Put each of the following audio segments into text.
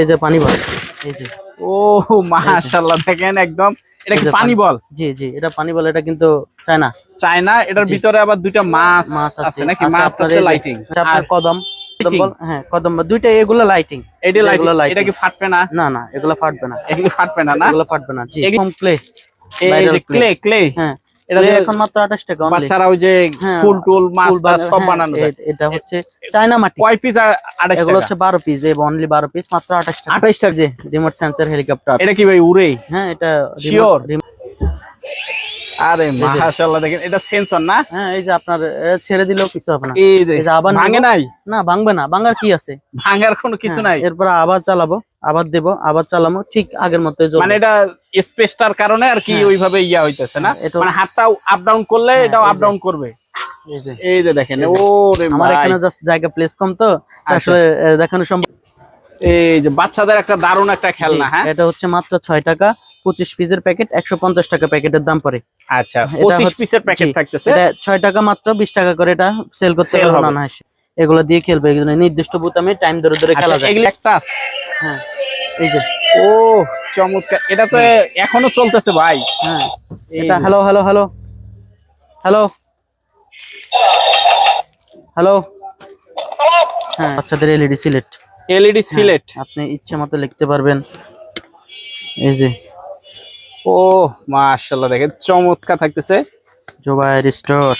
এই যে পানি বল। এই যে। ও মাশাআল্লাহ দেখেন একদম। এটা কি পানি বল? জি জি এটা পানি বল এটা কিন্তু চায়না। চায়না এটার ভিতরে আবার দুইটা মাছ মাছ আছে। নাকি? মাছ আছে লাইটিং আছে আপনার কদম। হ্যাঁ কদম দুইটা এগুলো লাইটিং এটা লাইটিং এটা কি। ফাটবে না? না না এগুলো ফাটবে না। এগুলো ফাটবে না না? এগুলো ফাটবে না জি। কম ক্লে এই ক্লে ক্লে হ্যাঁ। এটা এটা এখন মাত্র 28 টাকা only। বাচ্চারা ওই যে হ্যাঁ, ফুল টুল মাছ ফুল টাছ বানা- সব হ্যাঁ, বানানো যায়। এটা হচ্ছে চায়না মাটি। কয় পিস আর আড়াইশ এগুলো হচ্ছে 12 পিস এই অনলি 12 পিস মাত্র 28 টাকা। আঠাইশ টাকা? জি রিমোট সেন্সর হেলিকপ্টার এটা কি ভাই উড়ে? হ্যাঁ এটা remote- আরে মাশাআল্লাহ দেখেন এটা সেন্সর না? হ্যাঁ এই যে আপনার ছেড়ে দিলেও কিছু হবে না। এই যে আবার ভাঙে নাই? না ভাঙবে না ভাঙার কি আছে? ভাঙার কোনো কিছু হ্যাঁ, নাই? এরপর আবার চালাবো। আবার দেব আবার চালাবো ঠিক আগের মতো মানে এটা স্পেসটার কারণে আর কি হ্যাঁ। ওইভাবে ইয়া হইতেছে না? মানে হাতটা আপ ডাউন করলে হ্যাঁ, এটাও আপ ডাউন করবে। এই যে। দেখেন ও রে আমার এখানে জাস্ট জায়গা প্লেস কম তো আচ্ছা। আসলে দেখানো সম্ভব এই যে বাচ্চাদের একটা দারুণ একটা খেলনা হ্যাঁ? এটা হচ্ছে মাত্র ছয় টাকা পঁচিশ পিসের প্যাকেট একশো পঞ্চাশ টাকা প্যাকেটের দাম পড়ে। আচ্ছা পঁচিশ পিসের প্যাকেট থাকতেছে? এটা ছয় টাকা মাত্র বিশ টাকা করে এটা সেল করতে পারব না এগুলো দিয়ে খেলবে নির্দিষ্ট বুতামে টাইম ধরে ধরে খেলা আচ্ছা, যায় একটা আছে। হ্যাঁ এই যে। ও চমৎকার। এটা তো এখনও চলতেছে ভাই। হ্যাঁ এটা hello hello hello hello hello হ্যাঁ। বাচ্চাদের এলইডি সিলেট এলইডি সিলেট আপনি ইচ্ছে মতো লিখতে পারবেন। এই যে। ও মাশাআল্লাহ দেখেন চমৎকার থাকতেছে। জোবাইর স্টোর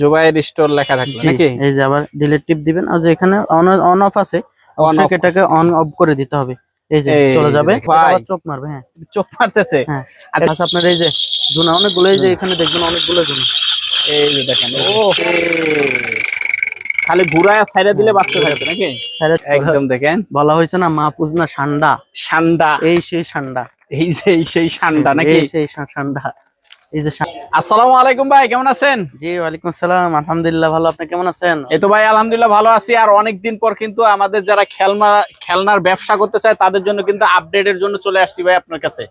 জুবাইর স্টোর লেখা থাকবে নাকি? এই যে আবার ডিলিট টিপ দিবেন। আর যে এখানে অন অন অফ আছে অবশ্যই। এটাকে অন অফ করে দিতে হবে। এই যে চলে যাবে। চোখ মারবে হ্যাঁ। চোখ মারতেছে? হ্যাঁ। আচ্ছা। আপনার এই যে জুনা অনেকগুলো এই যে এখানে দেখবেন অনেকগুলো জুনা এই যে দেখেন ও খালি ঘুরায় সাইডে দিলে বাঁচতে থাকবে নাকি? একদম দেখেন। বলা হয়েছে না মাহফুজ না সান্ডা। ঠান্ডা এই সেই সান্ডা। এই যে এই সেই ঠান্ডা নাকি? সেই সান্ডা। এই যে আসসালামু আলাইকুম ভাই কেমন আছেন? জি ওয়ালাইকুম আসসালাম আলহামদুলিল্লাহ ভালো। আপনি কেমন আছেন? এই তো ভাই আলহামদুলিল্লাহ ভালো আছি। আর পর কিন্তু আমাদের যারা খেলনা খেলনার ব্যবসা করতে চায় তাদের জন্য কিন্তু আপডেটের জন্য চলে আসছি ভাই আপনার কাছে।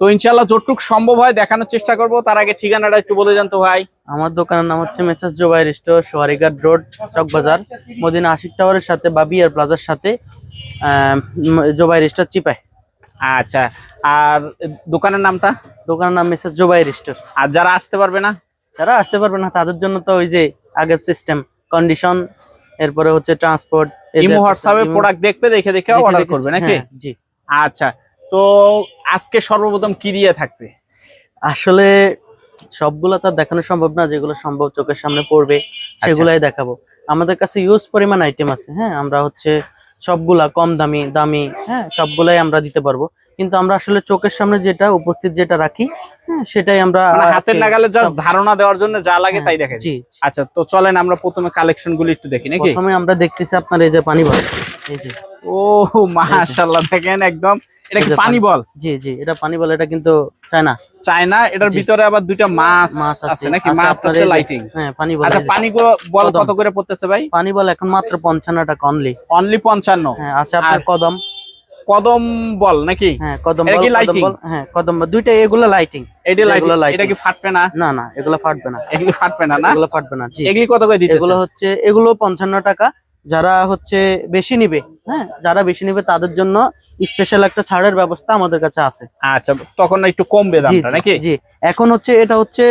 তো ইনশাল্লাহ যতটুক সম্ভব হয় দেখানোর চেষ্টা করব। তার আগে ঠিকানাটা একটু বলে জানতো ভাই। আমার দোকানের নাম হচ্ছে messrs Zubair store Sowarighat road Chawkbazar Madina Ashiq টাওয়ারের সাথে বা বিয়ার প্লাজার সাথে আহ, উম, জোবাইর স্টোর চিপায় আচ্ছা আর দোকানের নামটা? দোকানের নাম মেসাজ জোবাইর স্টোর আর যারা আসতে পারবে না? যারা আসতে পারবে না তাদের জন্য তো ওই যে আগের সিস্টেম কন্ডিশন এরপরে হচ্ছে ট্রান্সপোর্ট ইমো হোয়াটসঅ্যাপে প্রোডাক্ট দেখবে দেখে দেখে অর্ডার করবে নাকি? হ্যাঁ, জি। আচ্ছা তো আজকে সর্বপ্রথম কি দিয়ে থাকবে? আসলে সবগুলো তো দেখানো সম্ভব না যেগুলো সম্ভব চোখের সামনে পড়বে আচ্ছা। সেগুলাই দেখাবো। আমাদের কাছে ইউজ পরিমাণ আইটেম আছে হ্যাঁ আমরা হচ্ছে সবগুলা কম দামি দামি হ্যাঁ সবগুলাই আমরা দিতে পারব। কিন্তু আমরা আসলে চোখের সামনে যেটা উপস্থিত যেটা রাখি হ্যাঁ সেটাই আমরা মানে হাতের নাগালে জাস্ট ধারণা দেওয়ার জন্য যা লাগে হ্যাঁ, তাই দেখে জি জি। আচ্ছা তো চলেন আমরা প্রথমে কালেকশন গুলি একটু দেখি নাকি? প্রথমে আমরা দেখতেছি আপনার এই যে পানি যে ও মাশাআল্লাহ দেখেন একদম। এটা কি পানি বল? জি জি এটা পানি বল এটা কিন্তু চায়না। চায়না এটার ভিতরে আবার দুইটা মাছ মাছ আছে। নাকি? মাছ আছে লাইটিং হ্যাঁ পানি বল আচ্ছা পানি বল কত করে পড়তেছে ভাই? পানি বল এখন মাত্র পঞ্চান্ন টাকা অনলি অনলি পঞ্চান্ন। হ্যাঁ আছে আপনার কদম। কদম বল নাকি? হ্যাঁ কদম বল বল হ্যাঁ কদম বল। দুইটা এগুলো লাইটিং এটা লাইটিং এটা কি ফাটবে না? না না এগুলো ফাটবে না। এগুলি ফাটবে না না? এগুলো ফাটবে না জি। এগুলি কত করে দিতেছে? এগুলো হচ্ছে এগুলো পঞ্চান্ন টাকা। যারা হচ্ছে বেশি নিবে হ্যাঁ? যারা বেশি নিবে তাদের জন্য স্পেশাল একটা ছাড়ের ব্যবস্থা আমাদের কাছে আছে। আচ্ছা তখন একটু কমবে দামটা নাকি? জি। এখন হচ্ছে এটা হচ্ছে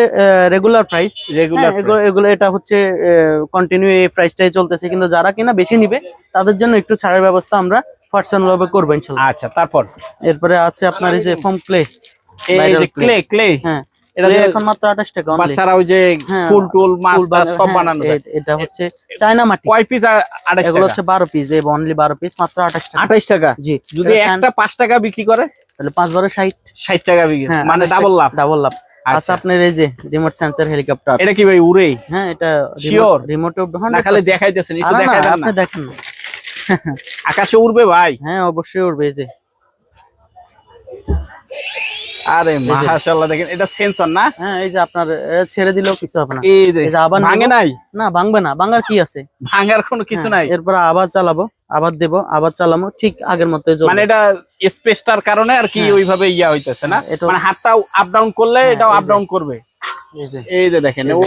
রেগুলার প্রাইস রেগুলার এগুলো এটা হচ্ছে কন্টিনিউ এই প্রাইসটাই চলতেছে। কিন্তু যারা কিনা বেশি নিবে তাদের জন্য একটু ছাড়ের ব্যবস্থা আমরা পার্সোনাল ভাবে করব ইনশাল্লাহ। আচ্ছা তারপর? এরপরে আছে আপনার এই যে ফোম ক্লে এই যে ক্লে ক্লে হ্যাঁ। এটা এখন মাত্র আঠাশ টাকা only। বাচ্চারা ওই যে হ্যাঁ, ফুল টুল মাছ সব হ্যাঁ, বানানো এটা হচ্ছে চায়না মাটি। কয় পিস এগুলো হচ্ছে বারো পিস অনলি পিস মাত্র টাকা। টাকা? জি। যদি একটা পাঁচ টাকা বিক্রি করে? তাহলে বারো টাকা বিক্রি হ্যাঁ মানে ডাবল লাভ। ডাবল লাভ। আচ্ছা। আচ্ছা আপনার এই যে রিমোট সেন্সর হেলিকপ্টার এটা কি ভাই উড়ে? হ্যাঁ এটা Sure? রিমোট না খালি দেখাইতেছেন একটু দেখাই দেন আপনি দেখেন আকাশে উড়বে ভাই। হ্যাঁ অবশ্যই উঠবে এই যে। আরে মাশাআল্লাহ দেখেন এটা সেন্সর না? হ্যাঁ এই যে আপনার ছেড়ে দিলেও কিছু হবে না। এই যে আবার ভাঙে নাই? না ভাঙবে না ভাঙার কি আছে? ভাঙার কোনো কিছু হ্যাঁ, নাই? এরপর আবার চালাবো আবার দেব আবার চালাবো ঠিক আগের মতো মানে এটা স্পেসটার কারণে আর কি হ্যাঁ। ওইভাবে ইয়া হইতেছে না? মানে হাতটা আপ ডাউন করলে এটা এটাও আপ ডাউন করবে। এই যে। দেখেন ও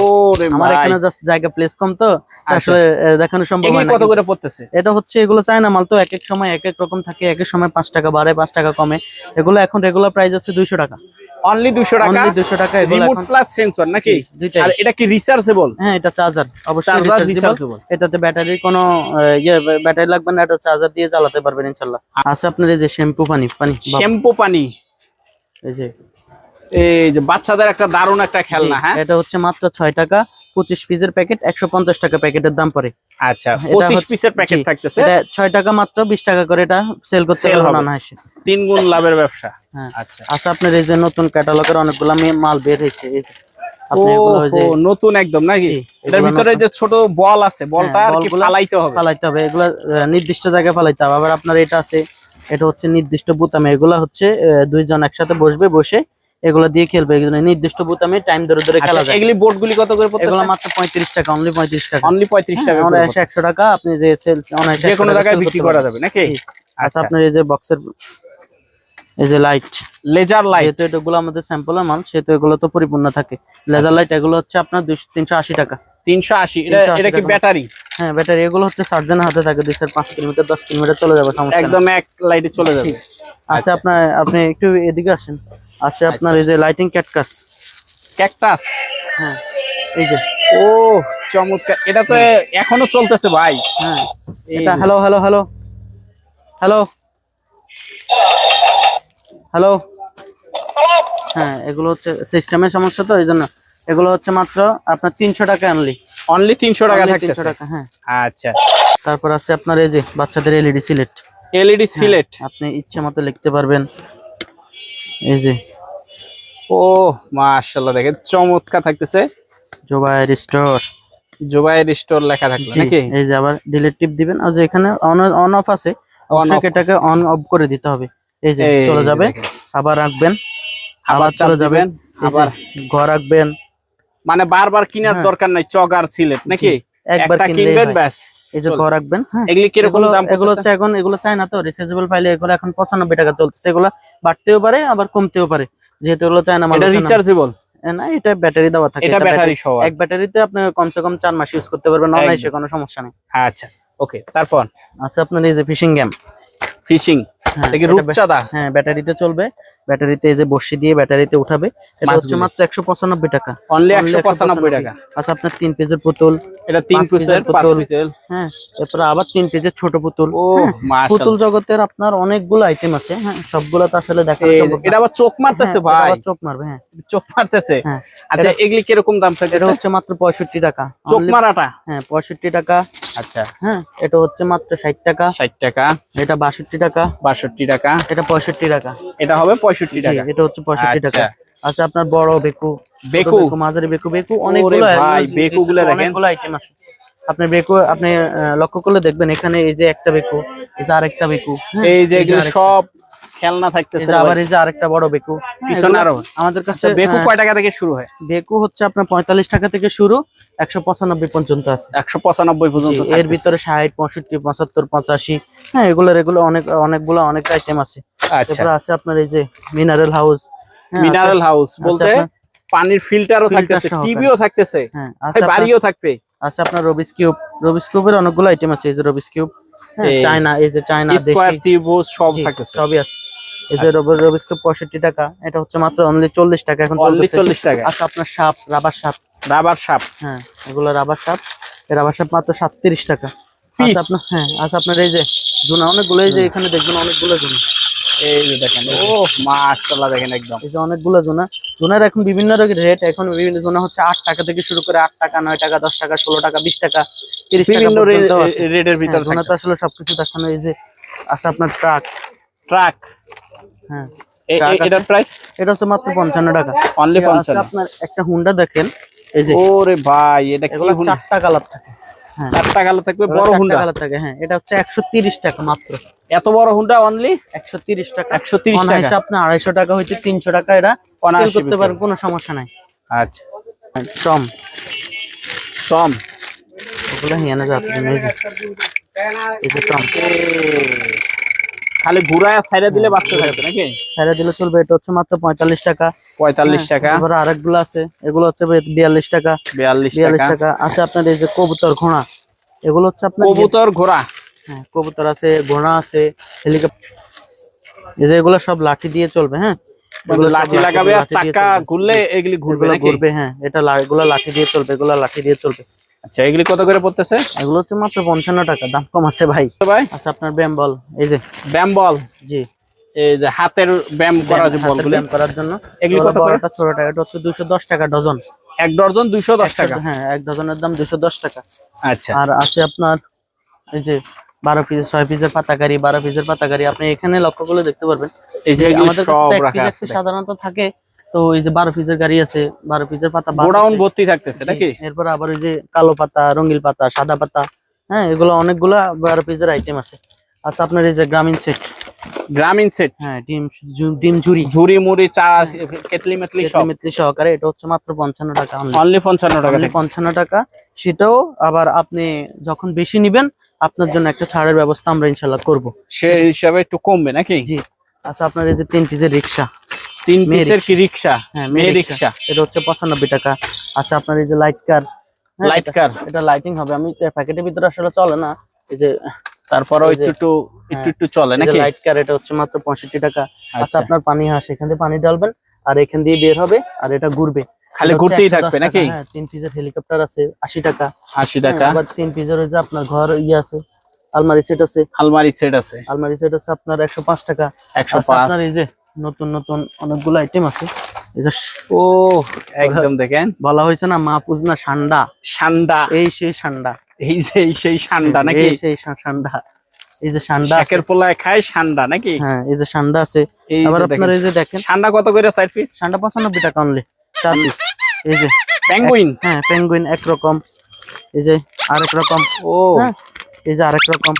আমার এখানে জাস্ট জায়গা প্লেস কম তো আচ্ছা। আসলে দেখানো সম্ভব না। কত করে পড়তেছে? এটা হচ্ছে এগুলো চায়না মাল তো এক এক সময় এক এক রকম থাকে এক এক সময় টাকা বাড়ে টাকা কমে। এগুলো এখন রেগুলার প্রাইস আছে দুইশো টাকা। অনলি 200 টাকা? অনলি টাকা এগুলো রিমোট প্লাস সেন্সর নাকি? আর এটা কি রিচার্জেবল হ্যাঁ এটা চার্জার অবশ্যই। এটাতে ব্যাটারির কোনো ইয়ে ব্যাটারি লাগবে না এটা চার্জার দিয়ে চালাতে পারবেন ইনশাল্লাহ। আছে আপনার এই যে শ্যাম্পু পানি পানি শ্যাম্পু পানি। এই যে এই যে বাচ্চাদের একটা দারুণ একটা খেলনা হ্যাঁ? এটা হচ্ছে মাত্র ছয় টাকা পঁচিশ পিসের প্যাকেট একশো পঞ্চাশ টাকা প্যাকেটের দাম পড়ে। আচ্ছা পঁচিশ পিসের প্যাকেট জি, থাকতেছে? এটা ছয় টাকা মাত্র বিশ টাকা করে এটা সেল করতে তিন গুণ লাভের ব্যবসা। হ্যাঁ। আচ্ছা। আছে আপনার এই যে নতুন ক্যাটালগের অনেকগুলো মাল বের হয়েছে এই যে নতুন একদম নাকি? এটার ভিতরে যে ছোট বল আছে বলটা হ্যাঁ, আর কি ফালাইতে হবে। ফালাইতে হবে এগুলো নির্দিষ্ট জায়গায় ফালাইতে হবে। আবার আপনার এটা আছে এটা হচ্ছে নির্দিষ্ট বুতামে এগুলা হচ্ছে দুইজন একসাথে বসবে বসে এগুলো দিয়ে খেলবে এগুলো নির্দিষ্ট বুতামে টাইম ধরে ধরে খেলা আচ্ছা যায়। এগুলি বোর্ড গুলি কত করে পড়তেছে এগুলো মাত্র পঁয়ত্রিশ টাকা অনলি পঁয়ত্রিশ টাকা। অনলি 35 টাকা অনায়াসে পড়তেছে। একশো টাকা আপনি যে সেল অনায়াসে যে 100 কোনো জায়গায় বিক্রি করা যাবে নাকি? আচ্ছা আচ্ছা। আপনার এই যে বক্সের এই যে লাইট লেজার লাইট যেহেতু এগুলো আমাদের স্যাম্পলের মাল সেহেতু এগুলো তো পরিপূর্ণ থাকে। লেজার লাইট এগুলো হচ্ছে আপনার দুইশো তিনশো আশি টাকা। 380 এটা এটা কি ব্যাটারি হ্যাঁ ব্যাটারি এগুলো হচ্ছে সার্জেনের হাতে থাকে দুই চার পাঁচ কিলোমিটার দশ কিলোমিটার চলে যাবে সমস্যা একদম এক লাইটে চলে যাবে। আছে আপনার আপনি একটু এদিকে আসেন। আছে আপনার এই যে লাইটিং ক্যাটকাস ক্যাকটাস হ্যাঁ এই যে। ও চমৎকার। এটা তো এখনও চলতেছে ভাই। হ্যাঁ এটা hello hello hello hello hello হ্যাঁ এগুলো হচ্ছে সিস্টেমের সমস্যা তো এই জন্য এগুলো হচ্ছে মাত্র আপনার তিনশো টাকা আনলি অনলি 300 টাকা তিনশো টাকা হ্যাঁ। আচ্ছা। তারপর আছে আপনার এই যে বাচ্চাদের এলইডি সিলেট। এলইডি সিলেট। আপনি ইচ্ছে মতো লিখতে পারবেন। এই যে। ও মাশাআল্লাহ দেখেন চমৎকার থাকতেছে। জোবাইয়ের স্টোর। জুবাইর স্টোর লেখা থাকল নাকি? এই যে আবার ডিলিট টিপ দিবেন। আর যে এখানে অন অন অফ আছে off। এটাকে অন অফ করে দিতে হবে। এই যে চলে যাবে। আবার রাখবেন আবার চলে যাবে। দিবেন, এই যে আবার ঘর রাখবেন মানে বারবার কেনার হ্যাঁ। দরকার নাই চগার সিলেট নাকি? একবার কিনবেন ব্যাস এই যে ঘর রাখবেন হ্যাঁ? এগুলি কীরকম এগুলো দাম এগুলো হচ্ছে এখন এগুলো চায় না তো রিচার্জেবল ফাইলে এগুলো এখন পঁচানব্বই টাকা চলতেছে। এগুলো বাড়তেও পারে আবার কমতেও পারে। যেহেতু এগুলো চায় না এটা। রিচার্জেবল না এটা ব্যাটারি দেওয়া থাকে এটা ব্যাটারি সহ এক ব্যাটারিতে আপনি কমসে কম চার মাস ইউজ করতে পারবেন অনায়াসে কোনো সমস্যা নেই। আচ্ছা ওকে তারপর? আচ্ছা আপনার এই যে ফিশিং গেম ফিশিং এটা রূপচাঁদা? হ্যাঁ ব্যাটারিতে চলবে। ব্যাটারিতে এই যে বসি দিয়ে ব্যাটারিতে উঠাবে এটা হচ্ছে মাত্র একশো পঁচানব্বই টাকা। অনলি একশো পঁচানব্বই টাকা। আচ্ছা আপনার তিন পেজের পুতুল এটা তিন পিসের পিসের পুতুল। হ্যাঁ তারপরে আবার তিন পেজের ছোট পুতুল। ও হ্যাঁ, মাশাআল্লাহ পুতুল জগতের আপনার অনেকগুলো আইটেম আছে হ্যাঁ সবগুলো তো আসলে দেখা। এটা আবার চোখ মারতেছে হ্যাঁ, এটা ভাই। চোখ মারবে হ্যাঁ। চোখ মারতেছে। হ্যাঁ আচ্ছা এগুলি কীরকম দাম থাকে এটা হচ্ছে মাত্র পঁয়ষট্টি টাকা। চোখ মারাটা? হ্যাঁ পঁয়ষট্টি টাকা। আচ্ছা। হ্যাঁ এটা হচ্ছে মাত্র ষাট টাকা। ষাট টাকা। এটা বাষট্টি টাকা। বাষট্টি টাকা। এটা পঁয়ষট্টি টাকা। এটা হবে পঁয়ষট্টি টাকা। এটা হচ্ছে পঁয়ষট্টি আচ্ছা। টাকা। আচ্ছা। আপনার বড় বেকু বেকু? মাঝারি বেকু বেকু অনেকগুলো ভাই, এগুলো- বেকুগুলো দেখেন। অনেকগুলো আইটেম আছে। আপনি বেকু আপনি লক্ষ্য করলে দেখবেন এখানে এই যে একটা বেকু এই যে আরেকটা বেকু। হ্যাঁ, এই যে এগুলো সব খেলনা থাকতেছে আবার এই যে আরেকটা বড় বেকু। হ্যাঁ, পিছনে আরও। আমাদের কাছে আচ্ছা, বেকু কয় টাকা থেকে শুরু হয়? বেকু হচ্ছে আপনার পঁয়তাল্লিশ টাকা থেকে শুরু একশো পঁচানব্বই পর্যন্ত আছে। একশো পঁচানব্বই পর্যন্ত এর ভিতরে ষাট পঁয়ষট্টি পঁচাত্তর পঁচাশি হ্যাঁ এগুলোর এগুলো অনেক অনেকগুলো অনেক আইটেম আছে। আচ্ছা। তারপরে আছে আপনার এই যে মিনারেল হাউস মিনারেল হাউস বলতে পানির ফিল্টারও থাকতেছে টিভিও থাকতেছে। হ্যাঁ বাড়িও থাকবে। আছে আপনার রবিস কিউব রবিস কিউবের অনেকগুলো আইটেম আছে এই যে রবিস কিউব হ্যাঁ, চায়না এই যে চায়না স্কোয়ার ত্রিভুজ সব থাকে সবই আছে। এই যে রবার রবিস্কোপ কিউব পঁয়ষট্টি টাকা এটা হচ্ছে মাত্র অনলি চল্লিশ টাকা এখন অনলি চল্লিশ 40 টাকা। আচ্ছা আপনার সাপ রাবার সাপ। রাবার সাপ। হ্যাঁ এগুলো রাবার সাপ। রাবার সাপ মাত্র সাতত্রিশ টাকা। আচ্ছা আপনার হ্যাঁ আচ্ছা আপনার এই যে জুনা অনেকগুলো এই যে এখানে দেখবেন অনেকগুলো জুনা এই যে দেখেন ও মাশাআল্লাহ দেখেন একদম। এই যে অনেকগুলো জোনা। জোনার এখন বিভিন্ন রেট এখন বিভিন্ন জোনা হচ্ছে আট টাকা থেকে শুরু করে আট টাকা নয় টাকা দশ টাকা ষোলো টাকা বিশ টাকা তিরিশ টাকা বিভিন্ন পর্যন্ত ভিতর হ্যাঁ, জোনা তো আসলে সবকিছু দেখানো এই যে আছে আপনার ট্রাক ট্রাক হ্যাঁ। এটার প্রাইস এটা হচ্ছে মাত্র পঞ্চান্ন টাকা। Only 55 আপনার একটা হুন্ডা দেখেন এই যে। ওরে ভাই এটা কি হুন্ডা চারটা কালার থাকে। চারটা কালো থাকবে বড় হুন্ডা। কালার থাকে হ্যাঁ। এটা হচ্ছে একশো টাকা মাত্র। এত বড় হুন্ডা অনলি একশো তিরিশ টাকা। 130 টাকা। আপনার আড়াইশো টাকা হচ্ছে তিনশো টাকা এটা sell করতে পারেন কোনো সমস্যা নাই। আচ্ছা। টম। টম। ওগুলো নিয়ে যাচ্ছে যাবে এই যে টম। খালি ঘুরায় সাইডে দিলে বাঁচতে থাকবে নাকি? ছেড়ে দিলে চলবে এটা হচ্ছে মাত্র পঁয়তাল্লিশ টাকা। পঁয়তাল্লিশ টাকা। এবার আরেকগুলো আছে এগুলো হচ্ছে বিয়াল্লিশ টাকা। বিয়াল্লিশ টাকা। আছে আপনার এই যে কবুতর ঘোড়া এগুলো হচ্ছে আপনার কবুতর ঘোড়া। হ্যাঁ কবুতর আছে ঘোড়া আছে হেলিকপ্টার এই যে এগুলো সব লাঠি দিয়ে চলবে হ্যাঁ? এগুলো লাঠি লাগাবে আর চাকা ঘুরলে এগুলি ঘুরবে নাকি? ঘুরবে হ্যাঁ এটা এগুলো লাঠি দিয়ে চলবে এগুলো লাঠি দিয়ে চলবে। আচ্ছা এগুলি কত করে পড়তেছে? এগুলো হচ্ছে মাত্র পঞ্চান্ন টাকা দাম কম আছে ভাই। ভাই? আচ্ছা আপনার ব্যায়াম বল এই যে। ব্যাম বল? জি। এই যে হাতের ব্যায়াম করা যে হাতের ব্যায়াম করার জন্য। এগুলি কত করে? ছোট টাকা এটা হচ্ছে দুইশো দশ টাকা ডজন। এক ডজন দুইশো দশ টাকা? হ্যাঁ এক ডজনের দাম দুইশো দশ টাকা। আচ্ছা। আর আছে আপনার এই যে বারো পিস ছয় পিসের পাতাকারি বারো পিসের পাতাকারি। আপনি এখানে লক্ষ্য করলে দেখতে পারবেন। এই যে আমাদের সাধারণত থাকে তো এই যে বারো পিসের গাড়ি আছে বারো পিসের পাতা গোডাউন ভর্তি থাকতেছে নাকি? এরপর আবার ওই যে কালো পাতা রঙিল পাতা সাদা পাতা হ্যাঁ এগুলো অনেকগুলা বারো পিসের আইটেম আছে। আচ্ছা আপনার এই যে গ্রামীণ সেট গ্রামীণ সেট হ্যাঁ ডিম ডিম ঝুরি ঝুরি মুড়ি চা কেটলি মেটলি সব? সহকারে এটা হচ্ছে মাত্র পঞ্চান্ন টাকা। অনলি পঞ্চান্ন টাকা পঞ্চান্ন টাকা। সেটাও আবার আপনি যখন বেশি নিবেন আপনার জন্য একটা ছাড়ের ব্যবস্থা আমরা ইনশাল্লাহ করব। সে হিসাবে একটু কমবে নাকি? জি। আচ্ছা আপনার এই যে তিন পিসের রিক্সা তিন পিসের কি রিক্সা হ্যাঁ মেয়ে রিক্সা এটা হচ্ছে পঁচানব্বই টাকা। আচ্ছা আপনার এই যে লাইট কার লাইট কার এটা লাইটিং হবে। আমি প্যাকেটের ভিতরে আসলে চলে না। এই যে তারপরেও একটু একটু একটু একটু চলে নাকি? লাইট কার এটা হচ্ছে মাত্র পঁয়ষট্টি টাকা। আচ্ছা। আচ্ছা আপনার পানি হাঁস। এখান থেকে পানি ডালবেন আর এখান দিয়ে বের হবে আর এটা ঘুরবে। খালি ঘুরতেই থাকবে নাকি? হ্যাঁ তিন পিসের হেলিকপ্টার আছে আশি টাকা। আশি হ্যাঁ, টাকা। আবার তিন পিসের ওই যে আপনার ঘর ইয়ে আছে আলমারি সেট আছে। আলমারি সেট আছে। আলমারি সেট আছে আপনার একশো পাঁচ টাকা। একশো আচ্ছা, পাঁচ। আপনার এই যে নতুন নতুন অনেকগুলো আইটেম আছে। এই যে ও একদম দেখেন। বলা হয়েছে না মা পুজনা সান্ডা। সান্ডা। এই সেই সান্ডা। এই যে এই সেই সান্ডা নাকি? এই সেই সান্ডা। এই যে সান্ডা আছে। শাকের পোলায় খায় সান্ডা নাকি? হ্যাঁ এই যে সান্ডা আছে। এই আবার যে আপনার দেখেন এই যে দেখেন। সান্ডা কত করে সাইড পিস সান্ডা পঁচানব্বই টাকা অনলি চার পিস এই যে পেঙ্গুইন হ্যাঁ পেঙ্গুইন একরকম। এই যে আরেক রকম। ও। হ্যাঁ এই যে আরেক রকম।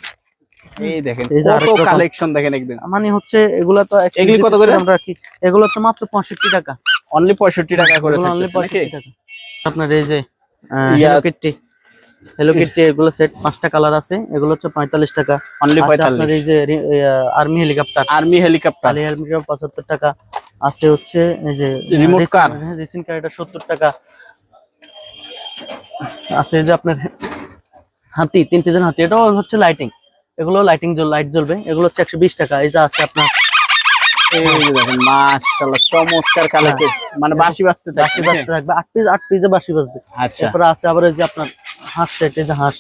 এই দেখেন এই যে কত কালেকশন দেখেন একদিন। মানে হচ্ছে এগুলা তো এগুলি কত করে? আমরা রাখি এগুলো তো মাত্র পঁয়ষট্টি টাকা। অনলি পঁয়ষট্টি টাকা করে থাকতেছে নাকি? আপনার এই যে হ্যালো কিট্টি হ্যালো কিট্টি এগুলো সেট পাঁচটা কালার আছে। এগুলো হচ্ছে পঁয়তাল্লিশ টাকা। অনলি আপনার এই যে আর্মি হেলিকপ্টার আর্মি হেলিকপ্টার টাকা। আছে হচ্ছে এই যে Remote car? রেসিং কার এটা সত্তর টাকা। আছে এই যে আপনার হাতি তিন পিসের হাতি। এটাও হচ্ছে লাইটিং এগুলো লাইটিং লাইট জ্বলবে। এগুলো হচ্ছে একশো বিশ টাকা। এই যে আছে আপনার চমৎকার কালেকশন মানে বাসি বাজতে বাসি থাকবে বাজতে থাকবে। আট পিস আট পিসে বাসি বাজবে। আচ্ছা। তারপরে আছে আবার এই যে আপনার হাঁস সেট এই যে হাঁস।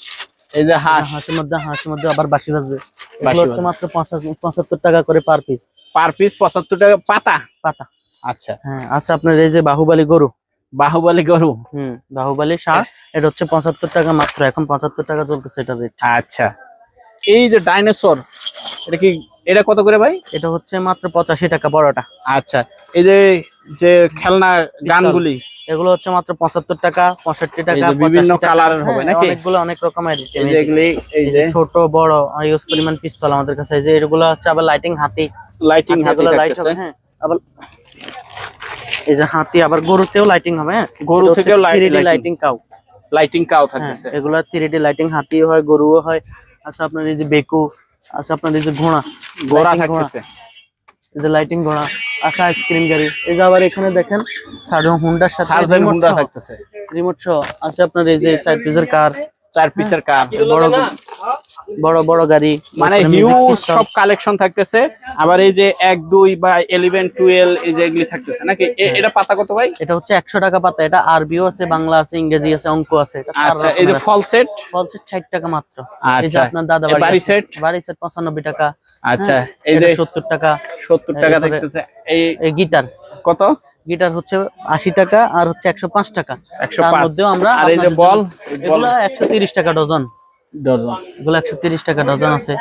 এই যে হাঁস। হাঁসের মধ্যে হাঁসের মধ্যে আবার বাসি বাজবে। বাঁশি হচ্ছে মাত্র পঁচাত্তর টাকা করে পার পিস পার পিস পঁচাত্তর টাকা পাতা? পাতা। আচ্ছা। হ্যাঁ আছে আপনার এই যে বাহুবালি গরু। বাহুবলী গরু? হুম বাহুবালি সার। এটা হচ্ছে পঁচাত্তর টাকা মাত্র। এখন পঁচাত্তর টাকা চলতেছে এটা রেট আচ্ছা। এই যে ডাইনোসর এটা কি এটা কত করে ভাই? এটা হচ্ছে মাত্র পঁচাশি টাকা বড়টা আচ্ছা এই যে যে খেলনা গানগুলি। এগুলো হচ্ছে মাত্র পঁচাত্তর টাকা পঁয়ষট্টি টাকা বিভিন্ন 85 কালারের হবে হ্যাঁ, নাকি? অনেকগুলো অনেক রকমের এই যে এগুলি ছোট বড় ইউজ পরিমাণ পিস্তল আমাদের কাছে। এই যে এগুলো হচ্ছে আবার লাইটিং হাতি। লাইটিং হাতে লাইট হবে হ্যাঁ। আবার এই যে হাতি আবার গরুতেও লাইটিং হবে হ্যাঁ। গরু থেকেও লাইটিং কাউ লাইটিং কাউ থাকতেছে। এগুলো থ্রি লাইটিং হাতিও হয় গরুও হয়। আচ্ছা আপনার এই যে বেকু আচ্ছা আপনার এই যে ঘোড়া ঘোড়া থাকতেছে। এই যে লাইটিং ঘোড়া আচ্ছা আইসক্রিম গাড়ি এই যে আবার এখানে দেখেন সার্জন হুন্ডার সাথে রিমোট থাকতেছে। রিমোট সহ আছে আপনার এই যে চার পিজের কার চার পিসের কার বড় বড় বড় গাড়ি মানে হিউজ সব কালেকশন থাকতেছে। আবার এই যে এক দুই বা ইলেভেন টুয়েলভ এই যে এগুলি থাকতেছে নাকি? এটা পাতা কত ভাই? এটা হচ্ছে একশো টাকা পাতা। এটা আরবিও আছে বাংলা আছে ইংরেজি আছে অঙ্ক আছে। আচ্ছা এই যে রকমের আছে। ফল সেট ষাট টাকা মাত্র। আচ্ছা। আপনার দাদা বাড়ি সেট সেট বাড়ি সেট পঁচানব্বই টাকা। আচ্ছা হ্যাঁ, এই যে সত্তর টাকা। সত্তর টাকা থাকতেছে। এই গিটার কত? গিটার হচ্ছে আশি টাকা আর হচ্ছে একশো পাঁচ টাকা। একশো তার মধ্যেও আমরা আর এই যে বল বল। এগুলো একশো তিরিশ টাকা ডজন। ডজন। এগুলো একশো তিরিশ টাকা ডজন আছে।